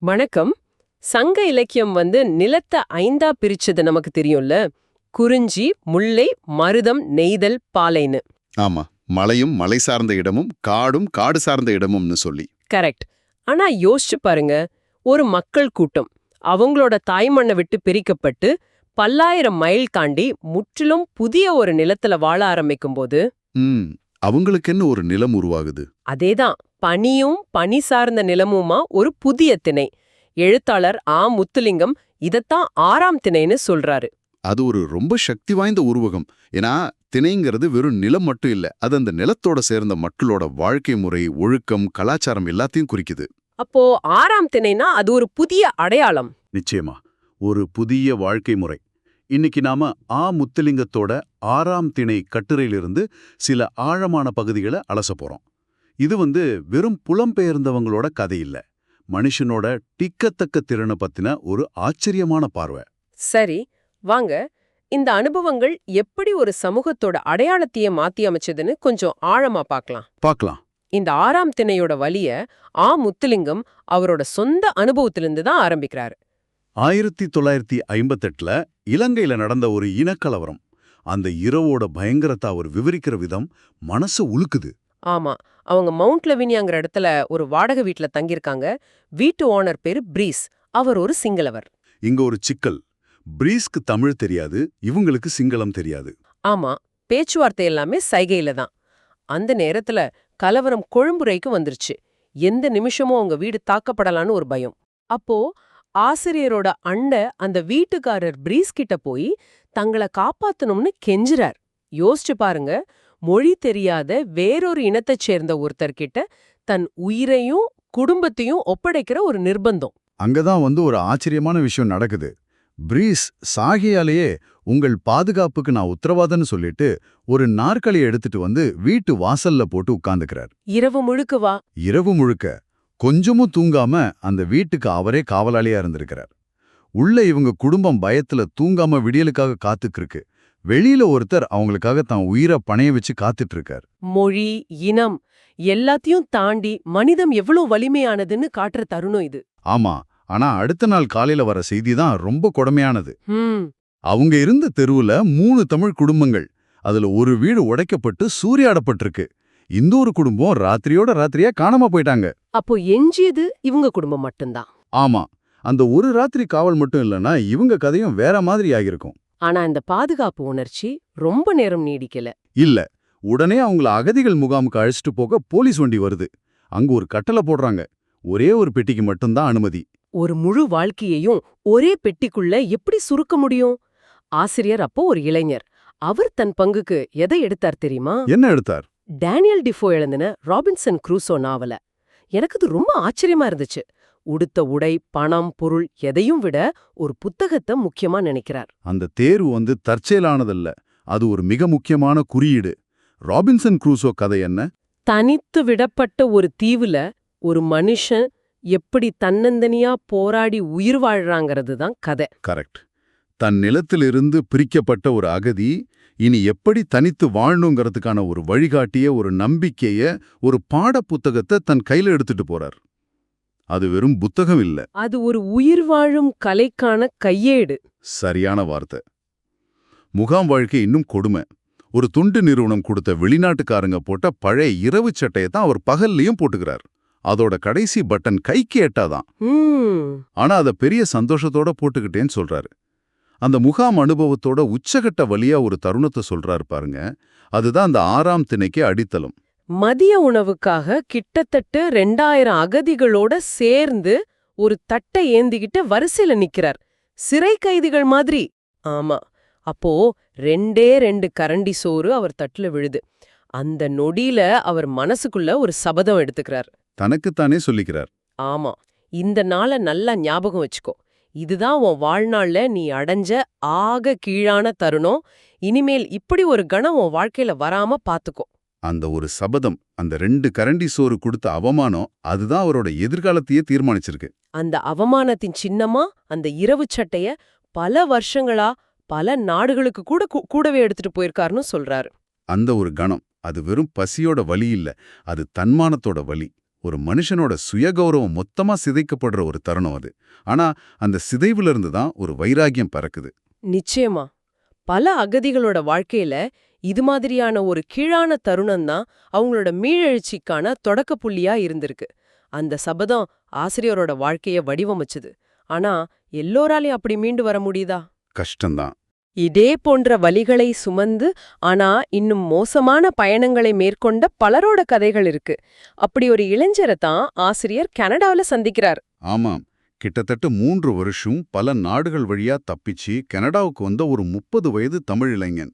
வணக்கம். சங்க இலக்கியம் வந்து நிலத்தை ஐந்தா பிரிச்சது நமக்கு தெரியும்ல? குறிஞ்சி முல்லை மருதம் நெய்தல் பாலைன்னு. ஆமா. மலையும் மலை சார்ந்த இடமும் காடும் காடு சார்ந்த இடமும்னு சொல்லி. கரெக்ட். ஆனா யோசிச்சு பாருங்க. ஒரு மக்கள் கூட்டம். அவங்களோட தாய்மண்ணை விட்டு பிரிக்கப்பட்டு பல்லாயிரம் மைல் தாண்டி முற்றிலும் புதிய ஒரு நிலத்துல வாழ ஆரம்பிக்கும்போது ம். அவங்களுக்கு என்ன ஒரு நிலம் உருவாகுது? அதேதான். பனியும் பனி சார்ந்த நிலமுமா ஒரு புதிய திணை. எழுத்தாளர் ஆ. முத்துலிங்கம் இதத்தான் ஆறாம் திணைன்னு சொல்றாரு. அது ஒரு ரொம்ப சக்தி வாய்ந்த உருவகம். ஏன்னா திணைங்கிறது வெறும் நிலம் மட்டும் இல்ல அது அந்த நிலத்தோட சேர்ந்த மக்களோட வாழ்க்கை முறை ஒழுக்கம் கலாச்சாரம் எல்லாத்தையும் குறிக்குது. அப்போ ஆறாம் திணைனா அது ஒரு புதிய அடையாளம். நிச்சயமா ஒரு புதிய வாழ்க்கை முறை. இன்னைக்கு நாம ஆ. முத்துலிங்கத்தோட ஆறாம் திணை கட்டுரையிலிருந்து சில ஆழமான பகுதிகளை அலச போறோம். இது வந்து வெறும் புலம்பெயர்ந்தவங்களோட கதை இல்ல. மனுஷனோட டிக்கத்தக்க திறனை பத்தின ஒரு ஆச்சரியமான பார்வை. சரி வாங்க. இந்த அனுபவங்கள் எப்படி ஒரு சமூகத்தோட அடையாளத்தையே மாத்தி அமைச்சதுன்னு கொஞ்சம் ஆழமா பார்க்கலாம் பார்க்கலாம் இந்த ஆறாம் திணையோட வலிய ஆ. முத்துலிங்கம் அவரோட சொந்த அனுபவத்திலிருந்து தான் ஆரம்பிக்கிறாரு. ஆயிரத்தி தொள்ளாயிரத்தி ஐம்பத்தெட்டுல இலங்கையில நடந்த ஒரு இனக்கலவரம். அந்த இரவோட பயங்கரத்தை அவர் விவரிக்கிற விதம் மனசு உலுக்குது. ஆமா அவங்க மவுண்ட் லெவினியாங்கிற இடத்துல ஒரு வாடகை வீட்ல தங்கியிருக்காங்க. வீட்டு ஓனர் பேரு பிரீஸ் அவர் ஒரு சிங்களவர் இங்க ஒரு சிக்கல். பிரீஸ்க்கு தமிழ் தெரியாது இவங்களுக்கு சிங்களம் தெரியாது. ஆமா பேச்சுவார்த்தை எல்லாமே சைகையில தான். அந்த நேரத்துல கலவரம் கொழும்புரைக்கு வந்துருச்சு. எந்த நிமிஷமும் அவங்க வீடு தாக்கப்படலான்னு ஒரு பயம். அப்போ ஆசிரியரோட அண்டை அந்த வீட்டுக்காரர் பிரீஸ் கிட்ட போய் தங்களை காப்பாத்தணும்னு கெஞ்சுறார். யோசிச்சு பாருங்க மொழி தெரியாத வேறொரு இனத்தைச் சேர்ந்த ஒருத்தர்கிட்ட தன் உயிரையும் குடும்பத்தையும் ஒப்படைக்கிற ஒரு நிர்பந்தம். அங்கதான் வந்து ஒரு ஆச்சரியமான விஷயம் நடக்குது. பிரீஸ் சாகியாலேயே உங்கள் பாதுகாப்புக்கு நான் உத்தரவாதம்னு சொல்லிட்டு ஒரு நாற்காலியை எடுத்துட்டு வந்து வீட்டு வாசல்ல போட்டு உட்கார்ந்துக்கிறார். இரவு முழுக்க வா. இரவு முழுக்க கொஞ்சமும் தூங்காம அந்த வீட்டுக்கு அவரே காவலாளியா இருந்திருக்கிறார். உள்ள இவங்க குடும்பம் பயத்துல தூங்காம விடியலுக்காக காத்துக்கு இருக்கு வெளியில ஒருத்தர் அவங்களுக்காக தான் உயிரை பணைய வச்சு காத்துட்டு இருக்கார் மொழி இனம் எல்லாத்தையும் தாண்டி மனிதம் எவ்வளவு வலிமையானதுன்னு காட்டுற தருணம் இது. ஆமா ஆனா அடுத்த நாள் காலையில வர செய்தி தான் ரொம்ப கொடுமையானது. அவங்க இருந்த தெருவுல மூணு தமிழ் குடும்பங்கள். அதுல ஒரு வீடு உடைக்கப்பட்டு சூறையாடப்பட்டிருக்கு. இன்னொரு குடும்பம் ராத்திரியோட ராத்திரியா காணாம போயிட்டாங்க. அப்போ எஞ்சியது இவங்க குடும்பம் மட்டும்தான். ஆமா அந்த ஒரு ராத்திரி காவல் மட்டும் இல்லனா இவங்க கதையும் வேற மாதிரி ஆகிருக்கும் ஆனா இந்த பாதுகாப்பு உணர்ச்சி ரொம்ப நேரம் நீடிக்கல. இல்ல உடனே அவங்கள அகதிகள் முகாமுக்கு அழைச்சிட்டு போக போலீஸ் வண்டி வருது. அங்க ஒரு கட்டளை போடுறாங்க. ஒரே ஒரு பெட்டிக்கு மட்டும்தான் அனுமதி. ஒரு முழு வாழ்க்கையையும் ஒரே பெட்டிக்குள்ள எப்படி சுருக்க முடியும்? ஆசிரியர் அப்போ ஒரு இளைஞர். அவர் தன் பங்குக்கு எதை எடுத்தார் தெரியுமா? என்ன எடுத்தார்? டேனியல் டிஃபோ எழுதின ராபின்சன் க்ரூசோ நாவல. எனக்கு அது ரொம்ப ஆச்சரியமா இருந்துச்சு. உடுத்த உடை பணம் பொருள் எதையும் விட ஒரு புத்தகத்தை முக்கியமா நினைக்கிறார். அந்த தேர்வு வந்து தற்செயலானதல்ல அது ஒரு மிக முக்கியமான குறியீடு. ராபின்சன் க்ரூசோ கதை என்ன? தனித்து விடப்பட்ட ஒரு தீவுல ஒரு மனுஷன் எப்படி தன்னந்தனியா போராடி உயிர் வாழ்றாங்கிறது தான் கதை. கரெக்ட். தன் நிலத்திலிருந்து பிரிக்கப்பட்ட ஒரு அகதி இனி எப்படி தனித்து வாழணுங்கிறதுக்கான ஒரு வழிகாட்டிய ஒரு நம்பிக்கைய ஒரு பாடப்புத்தகத்தை தன் கையில எடுத்துட்டு போறார். அது வெறும் புத்தகம் இல்ல. அது ஒரு உயிர் வாழும் கலைக்கான கையேடு. சரியான வார்த்தை. முகாம் வாழ்க்கை இன்னும் கொடுமை. ஒரு துண்டு நிறுவனம் கொடுத்த வெளிநாட்டுக்காரங்க போட்ட பழைய இரவு சட்டையை தான் அவர் பகல்லையும் போட்டுக்கிறார். அதோட கடைசி பட்டன் கைக்கு எட்டாதான். ஆனா அத பெரிய சந்தோஷத்தோட போட்டுக்கிட்டேன்னு சொல்றாரு. அந்த முகாம் அனுபவத்தோட உச்சகட்ட வழியா ஒரு தருணத்தை சொல்றாரு பாருங்க. அதுதான் அந்த ஆறாம் திணைக்கு அடித்தளம். மதிய உணவுக்காக கிட்டத்தட்ட ரெண்டாயிரம் அகதிகளோட சேர்ந்து ஒரு தட்டை ஏந்திக்கிட்டு வரிசையில நிக்கிறார். சிறை கைதிகள் மாதிரி. ஆமா. அப்போ ரெண்டே ரெண்டு கரண்டி சோறு அவர் தட்டுல விழுது. அந்த நொடியில அவர் மனசுக்குள்ள ஒரு சபதம் எடுத்துக்கிறார். தனக்குத்தானே சொல்லிக்கிறார். ஆமா. இந்த நாளை நல்லா ஞாபகம் வச்சுக்கோ. இதுதான் உன் வாழ்நாள்ல நீ அடைஞ்ச ஆக கீழான தருணம். இனிமேல் இப்படி ஒரு கணம் உன் வாழ்க்கையில வராம பாத்துக்கோ. அந்த ஒரு சபதம் அந்த ரெண்டு கரண்டி சோறு கொடுத்த அவமானம் அதுதான் அவரோட எதிர்காலத்தையே தீர்மானிச்சிருக்கு. அந்த அவமானத்தின் சின்னமா அந்த இரவு சட்டைய பல வருஷங்களா பல நாடுகளுக்கு கூட கூடவே எடுத்துட்டு போயிருக்காருன்னு சொல்றாரு. அந்த ஒரு கணம் அது வெறும் பசியோட வலி இல்ல அது தன்மானத்தோட வலி. ஒரு மனுஷனோட சுயகௌரவம் மொத்தமா சிதைக்கப்படுற ஒரு தருணம் அது. ஆனா அந்த சிதைவுல இருந்து தான் ஒரு வைராகியம் பறக்குது. நிச்சயமா. பல அகதிகளோட வாழ்க்கையில இது மாதிரியான ஒரு கீழான தருணம் தான் அவங்களோட மீழெழுச்சிக்கான தொடக்க புள்ளியா இருந்திருக்கு. அந்த சபதம் ஆசிரியரோட வாழ்க்கைய வடிவமைச்சுது. ஆனா எல்லோராலையும் அப்படி மீண்டு வர முடியுதா? கஷ்டம்தான். இதே போன்ற வலிகளை சுமந்து ஆனா இன்னும் மோசமான பயணங்களை மேற்கொண்ட பலரோட கதைகள் இருக்கு. அப்படி ஒரு இளைஞரை தான் ஆசிரியர் கனடாவுல சந்திக்கிறார். ஆமாம். கிட்டத்தட்ட மூன்று வருஷம் பல நாடுகள் வழியா தப்பிச்சு கனடாவுக்கு வந்த ஒரு முப்பது வயது தமிழ் இளைஞன்.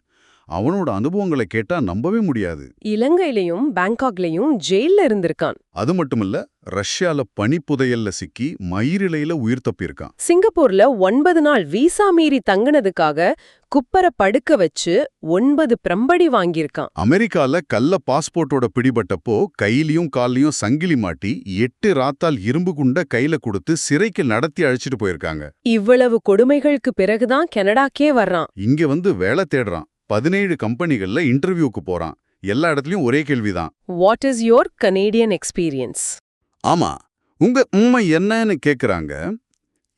அவனோட அனுபவங்களை கேட்டா நம்பவே முடியாது. இலங்கையிலயும் பேங்காக்லயும் ஜெயில்ல இருந்திருக்கான். அது மட்டுமில்ல ரஷ்யால பனிப்புதையல்ல சிக்கி மயிரிழையில உயிர் தப்பியிருக்கான். சிங்கப்பூர்ல ஒன்பது நாள் வீசா மீறி தங்குனதுக்காக குப்பர படுக்க வச்சு ஒன்பது பிரம்படி வாங்கியிருக்கான். அமெரிக்கால கள்ள பாஸ்போர்ட்டோட பிடிபட்டப்போ கையிலயும் கால்லயும் சங்கிலி மாட்டி எட்டு ராத்தால் இரும்பு குண்ட கையில கொடுத்து சிறைக்கு நடத்தி அழைச்சிட்டு போயிருக்காங்க. இவ்வளவு கொடுமைகளுக்கு பிறகுதான் கனடாக்கே வர்றான். இங்க வந்து வேலை தேடுறான். பதினேழு கம்பெனிகள்ல இன்டர்வியூக்கு போறான். எல்லா இடத்துலயும் ஒரே கேள்விதான். What is your Canadian experience ஆமா உங்க உண்மை என்னன்னு கேக்குறாங்க.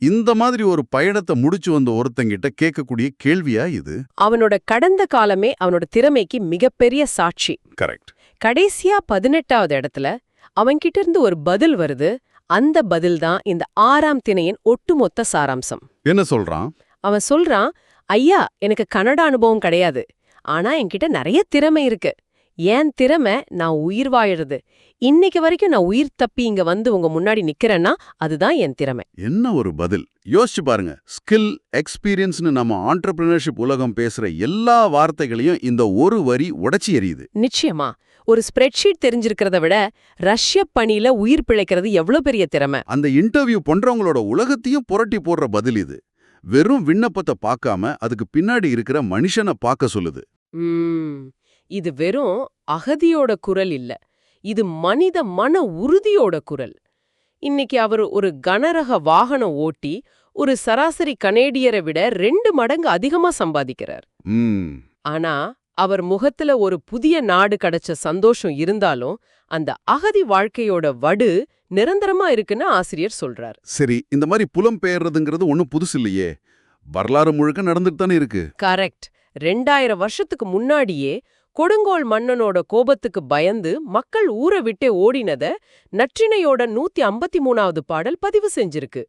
இந்த மாதிரி ஒரு பயணத்தை முடிச்சு வந்த ஒருத்தங்கிட்ட கேட்கக்கூடிய கேள்வியா இது? அவனோட கடந்த காலமே அவனோட திறமைக்கு மிகப்பெரிய சாட்சி. கரெக்ட். கடைசியா பதினெட்டாவது இடத்துல அவன்கிட்ட இருந்து ஒரு பதில் வருது. அந்த பதில் தான் இந்த ஆறாம் திணையின் ஒட்டுமொத்த சாராம்சம். என்ன சொல்றான்? அவன் சொல்றான் ஐயா எனக்கு கன்னட அனுபவம் கிடையாது. ஆனா என்கிட்ட நிறைய திறமை இருக்கு. ஏன் திறமை? நான் உயிர் வாழறது. இன்னைக்கு வரைக்கும் நான் உயிர் தப்பி இங்க வந்து உங்க முன்னாடி நிக்கிறேன்னா அதுதான் என் திறமை. என்ன ஒரு பதில்? யோசிச்சு பாருங்க. ஸ்கில் எக்ஸ்பீரியன்ஸ்னு நம்ம ஆண்டர்பிரினர்ஷிப் உலகம் பேசுற எல்லா வார்த்தைகளையும் இந்த ஒரு வரி உடைச்சி எறியுது. நிச்சயமா. ஒரு ஸ்ப்ரெட்ஷீட் தெரிஞ்சிருக்கிறத விட ரஷ்ய பணியில உயிர் பிழைக்கிறது எவ்வளவு பெரிய திறமை. அந்த இன்டர்வியூ பண்றவங்களோட உலகத்தையும் புரட்டி போடுற பதில் இது. வெறும் விண்ணப்பத்தை பார்க்காம அதுக்கு பின்னாடி இருக்கிற மனுஷனை பார்க்க சொல்லுது. இது வெறும் அகதியோட குரல் இல்ல. இது மனித மன உறுதியோட குரல். இன்னைக்கு அவர் ஒரு கனரக வாகனம் ஓட்டி ஒரு சராசரி கனேடியரை விட ரெண்டு மடங்கு அதிகமா சம்பாதிக்கிறார். ஆனா அவர் முகத்துல ஒரு புதிய நாடு கிடைச்ச சந்தோஷம் இருந்தாலும் அந்த அகதி வாழ்க்கையோட வடு நிரந்தரமா இருக்குன்னு ஆசிரியர் சொல்றார். சரி இந்த மாதிரி புலம் பெயர்றதுங்கிறது ஒன்றும் புதுசு இல்லையே. வரலாறு முழுக்க நடந்துட்டு தானே இருக்கு. கரெக்ட். ரெண்டாயிரம் வருஷத்துக்கு முன்னாடியே கொடுங்கோல் மன்னனோட கோபத்துக்கு பயந்து மக்கள் ஊரை விட்டே ஓடினத நற்றினையோட நூத்தி ஐம்பத்தி மூணாவது பாடல் பதிவு செஞ்சிருக்கு.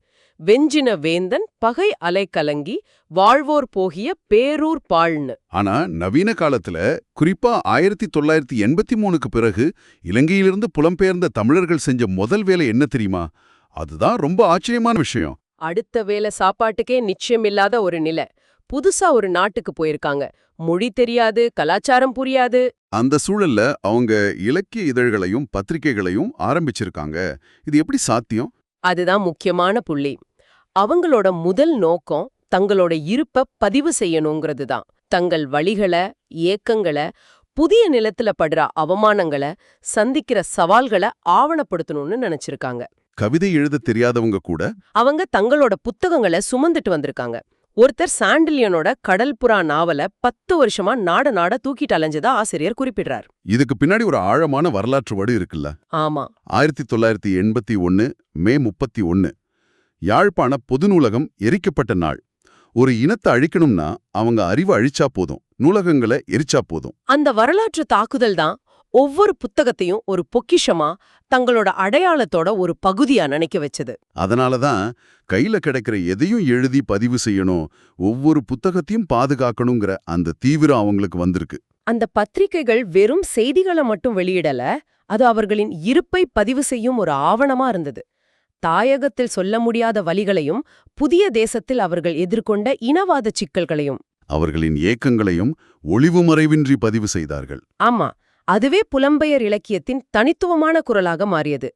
வெஞ்சின வேந்தன் பகை அலை கலங்கி வாழ்வோர் போகிய பேரூர் பாழ்னு. ஆனா நவீன காலத்துல குறிப்பா ஆயிரத்தி தொள்ளாயிரத்தி எண்பத்தி மூணுக்கு பிறகு இலங்கையிலிருந்து புலம்பெயர்ந்த தமிழர்கள் செஞ்ச முதல் வேலை என்ன தெரியுமா? அதுதான் ரொம்ப ஆச்சரியமான விஷயம். அடுத்த வேளை சாப்பாட்டுக்கே நிச்சயமில்லாத ஒரு நிலை. புதுசா ஒரு நாட்டுக்கு போயிருக்காங்க. மொழி தெரியாது கலாச்சாரம் புரியாது. அந்த சூழல்ல அவங்க இலக்கிய இதழ்களையும் பத்திரிகைகளையும் ஆரம்பிச்சிருக்காங்க. இது எப்படி சாத்தியம்? அதுதான் முக்கியமான புள்ளி. அவங்களோட முதல் நோக்கம் தங்களோட இருப்ப பதிவு செய்யணுங்கிறது தான் தங்கள் வழிகளை ஏக்கங்களை புதிய நிலத்துல படுற அவமானங்களை சந்திக்கிற சவால்களை ஆவணப்படுத்தணும்னு நினைச்சிருக்காங்க. கவிதை எழுத தெரியாதவங்க கூட அவங்க தங்களோட புத்தகங்களை சுமந்துட்டு வந்திருக்காங்க. ஒருத்தர் சாண்டிலியனோட கடல்புறா நாவல பத்து வருஷமா நாட நாட தூக்கிட்டு அலைஞ்சதா ஆசிரியர் குறிப்பிடுறார். இதுக்கு பின்னாடி ஒரு ஆழமான வரலாற்று வடு இருக்குல்ல? ஆமா. ஆயிரத்தி தொள்ளாயிரத்தி எண்பத்தி ஒன்னு மே முப்பத்தி ஒன்னு. யாழ்ப்பாண பொது நூலகம் எரிக்கப்பட்ட நாள். ஒரு இனத்தை அழிக்கணும்னா அவங்க அறிவை அழிச்சா போதும் நூலகங்களை எரிச்சா போதும். அந்த வரலாற்று தாக்குதல் தான் ஒவ்வொரு புத்தகத்தையும் ஒரு பொக்கிஷமா தங்களோட அடையாளத்தோட ஒரு பகுதியா நினைக்க வச்சது. அதனால தான் கையில கிடைக்கிற எதையும் எழுதி பதிவு செய்யணும் ஒவ்வொரு புத்தகத்தையும் பாதுகாக்கணுங்கிற அந்த தீவிரம் அவங்களுக்கு வந்திருக்கு. அந்த பத்திரிகைகள் வெறும் செய்திகளை மட்டும் வெளியிடல அது அவர்களின் இருப்பை பதிவு செய்யும் ஒரு ஆவணமா இருந்தது. தாயகத்தில் சொல்ல முடியாத வலிகளையும் புதிய தேசத்தில் அவர்கள் எதிர்கொண்ட இனவாத சிக்கல்களையும். அவர்களின் ஏக்கங்களையும் ஒளிவு மறைவின்றி பதிவு செய்தார்கள். ஆமா அதுவே புலம்பெயர் இலக்கியத்தின் தனித்துவமான குரலாக மாறியது.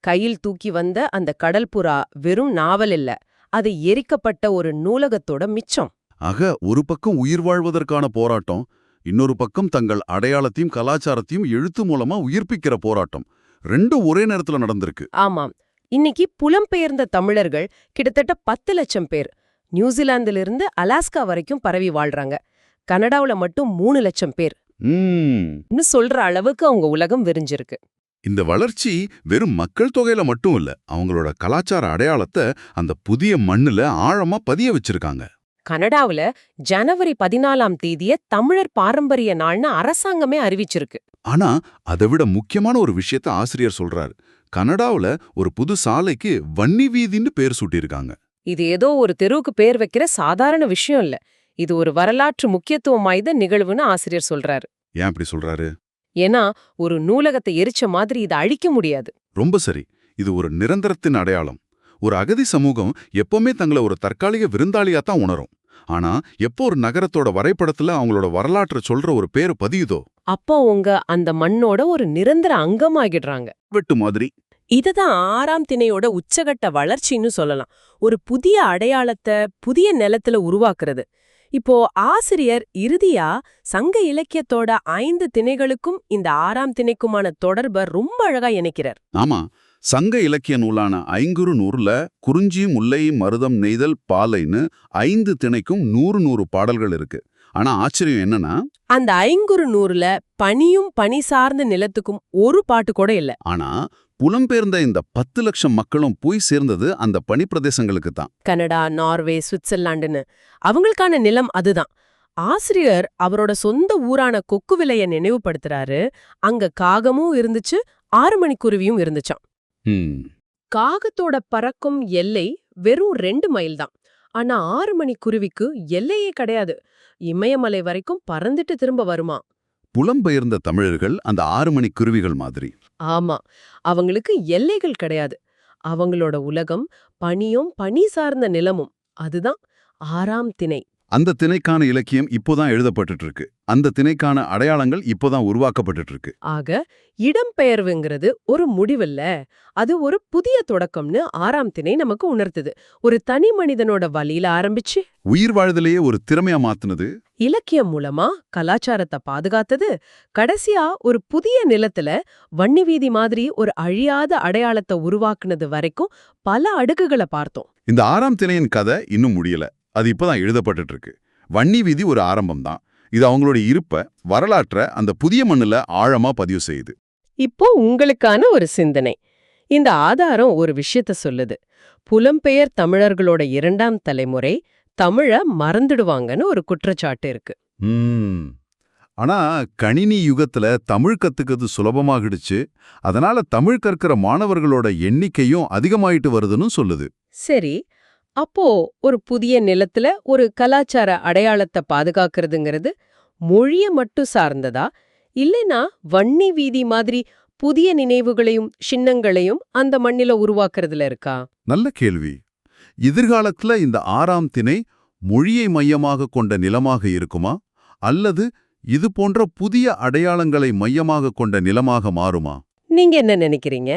கையில் தூக்கி வந்த அந்த கடல் புறா வெறும் நாவல் இல்ல அது எரிக்கப்பட்ட ஒரு நூலகத்தோட மிச்சம். ஆக ஒரு பக்கம் உயிர் வாழ்வதற்கான போராட்டம் இன்னொரு பக்கம் தங்கள் அடையாளத்தையும் கலாச்சாரத்தையும் எழுத்து மூலமா உயிர்ப்பிக்கிற போராட்டம். ரெண்டும் ஒரே நேரத்துல நடந்திருக்கு. ஆமாம். இன்னைக்கு புலம்பெயர்ந்த தமிழர்கள் கிட்டத்தட்ட பத்து லட்சம் பேர். நியூசிலாந்திலிருந்து அலாஸ்கா வரைக்கும் பரவி வாழ்றாங்க. கனடாவுல மட்டும் மூணு லட்சம் பேர். சொல்ற அளவுக்கு அவங்க உலகம் விரிஞ்சிருக்கு. இந்த வளர்ச்சி வெறும் மக்கள் தொகையில மட்டும் இல்ல அவங்களோட கலாச்சார அடையாளத்தை அந்த புதிய மண்ணுல ஆழமா பதிய வச்சிருக்காங்க. கனடாவுல ஜனவரி பதினாலாம் தேதிய தமிழர் பாரம்பரிய நாள்னு அரசாங்கமே அறிவிச்சிருக்கு. ஆனா அதை விட முக்கியமான ஒரு விஷயத்த ஆசிரியர் சொல்றாரு. கனடாவுல ஒரு புது சாலைக்கு வன்னி வீதின்னு பேர் சூட்டியிருக்காங்க. இது ஏதோ ஒரு தெருவுக்கு பேர் வைக்கிற சாதாரண விஷயம் இல்ல. இது ஒரு வரலாற்று முக்கியத்துவம் வாய்ந்த நிகழ்வுன்னு ஆசிரியர் சொல்றாரு. ஏன் இப்படி சொல்றாரு? ஏன்னா ஒரு நூலகத்தை எரிச்ச மாதிரி இதை அழிக்க முடியாது. ரொம்ப சரி. இது ஒரு நிரந்தரத்தின் அடையாளம். ஒரு அகதி சமூகம் எப்பவுமே தங்களை ஒரு தற்காலிக விருந்தாளியா தான் உணரும். ஆனா எப்போ ஒரு நகரத்தோட வரைபடத்துல அவங்களோட வரலாற்றை சொல்ற ஒரு பேரு பதியுதோ? அப்போ உங்க அந்த மண்ணோட ஒரு நிரந்தர அங்கமாகிடுறாங்க. வெட்டு மாதிரி. இதுதான் ஆறாம் திணையோட உச்சகட்ட வளர்ச்சின்னு சொல்லலாம். ஒரு புதிய அடையாளத்தை புதிய நிலத்துல உருவாக்குறது. இப்போ ஆசிரியர் இறுதியா சங்க இலக்கியத்தோட ஐந்து திணைகளுக்கும் இந்த ஆறாம் திணைக்குமான தொடர்பை ரொம்ப அழகா இணைக்கிறார். ஆமா சங்க இலக்கிய நூலான ஐங்குறு நூறுல குறிஞ்சி முல்லை மருதம் நெய்தல் பாலைன்னு ஐந்து திணைக்கும் நூறு நூறு பாடல்கள் இருக்கு. ஆனா ஆச்சரியம் என்னன்னா அந்த ஐங்குறு நூறுல பனியும் பனி சார்ந்த நிலத்துக்கும் ஒரு பாட்டு கூட இல்ல. ஆனா புலம்பெயர்ந்த இந்த பத்து லட்சம் மக்களும் போய் சேர்ந்தது அந்த பனிப்பிரதேசங்களுக்கு தான். கனடா நார்வே சுவிட்சர்லாண்டுன்னு அவங்களுக்கான நிலம் அதுதான். ஆசிரியர் அவரோட சொந்த ஊரான கொக்குவிலைய நினைவுபடுத்துறாரு. அங்க காகமும் இருந்துச்சு ஆறு மணிக்குருவியும் இருந்துச்சாம். ம். காகத்தோட பறக்கும் எல்லை வெறும் ரெண்டு மைல் தான். ஆனா ஆறு மணிக்குருவிக்கு எல்லையே கிடையாது. இமயமலை வரைக்கும் பறந்துட்டு திரும்ப வருமா புலம்பெயர்ந்த தமிழர்கள் அந்த ஆறு மணி குருவிகள் மாதிரி. ஆமா. அவங்களுக்கு எல்லைகள் கிடையாது. அவங்களோட உலகம் பனியும் பனி சார்ந்த நிலமும். அதுதான் ஆறாம் திணை. அந்த திணைக்கான இலக்கியம் இப்போதான் எழுதப்பட்டுட்டு இருக்கு அந்த திணைக்கான அடையாளங்கள் இப்போதான் உருவாக்கப்பட்டுட்டு இருக்கு ஆக இடம்பெயர்வுங்கிறது ஒரு முடிவில்ல. அது ஒரு புதிய தொடக்கம்னு ஆறாம் திணை நமக்கு உணர்த்துது. ஒரு தனி மனிதனோட வழியில ஆரம்பிச்சு உயிர் வாழ்தலையே ஒரு திறமையா மாத்துனது? இலக்கியம் மூலமா கலாச்சாரத்தை பாதுகாத்தது. கடைசியா ஒரு புதிய நிலத்துல வன்னி வீதி மாதிரி ஒரு அழியாத அடையாளத்தை உருவாக்குனது வரைக்கும் பல அடுக்குகளை பார்த்தோம். இந்த ஆறாம் திணையின் கதை இன்னும் முடியல. அது இப்போதான் எழுதப்பட்டுட்டு இருக்கு வன்னி வீதி ஒரு ஆரம்பம் தான் இது அவங்களோட இருப்ப வரலாற்றை அந்த புதிய மண்ணுல ஆழமா பதிவு செய்யுது. இப்போ உங்களுக்கான ஒரு சிந்தனை. இந்த ஆதாரம் ஒரு விஷயத்த சொல்லுது. புலம்பெயர் தமிழர்களோட இரண்டாம் தலைமுறை தமிழ மறந்துடுவாங்கன்னு ஒரு குற்றச்சாட்டு இருக்கு. ஆனா கணினி யுகத்துல தமிழ் கத்துக்கிறது சுலபமாகிடுச்சு. அதனால தமிழ் கற்கிற மாணவர்களோட எண்ணிக்கையும் அதிகமாயிட்டு வருதுன்னு சொல்லுது. சரி அப்போ ஒரு புதிய நிலத்துல ஒரு கலாச்சார அடையாளத்தை பாதுகாக்கிறதுங்கிறது மொழிய மட்டும் சார்ந்ததா? இல்லைனா வன்னி வீதி மாதிரி புதிய நினைவுகளையும் சின்னங்களையும் அந்த மண்ணில உருவாக்குறதுல இருக்கா? நல்ல கேள்வி. எதிர்காலத்துல இந்த ஆறாம் திணை மொழியை மையமாக கொண்ட நிலமாக இருக்குமா? அல்லது இது போன்ற புதிய அடையாளங்களை மையமாக கொண்ட நிலமாக மாறுமா? நீங்க என்ன நினைக்கிறீங்க?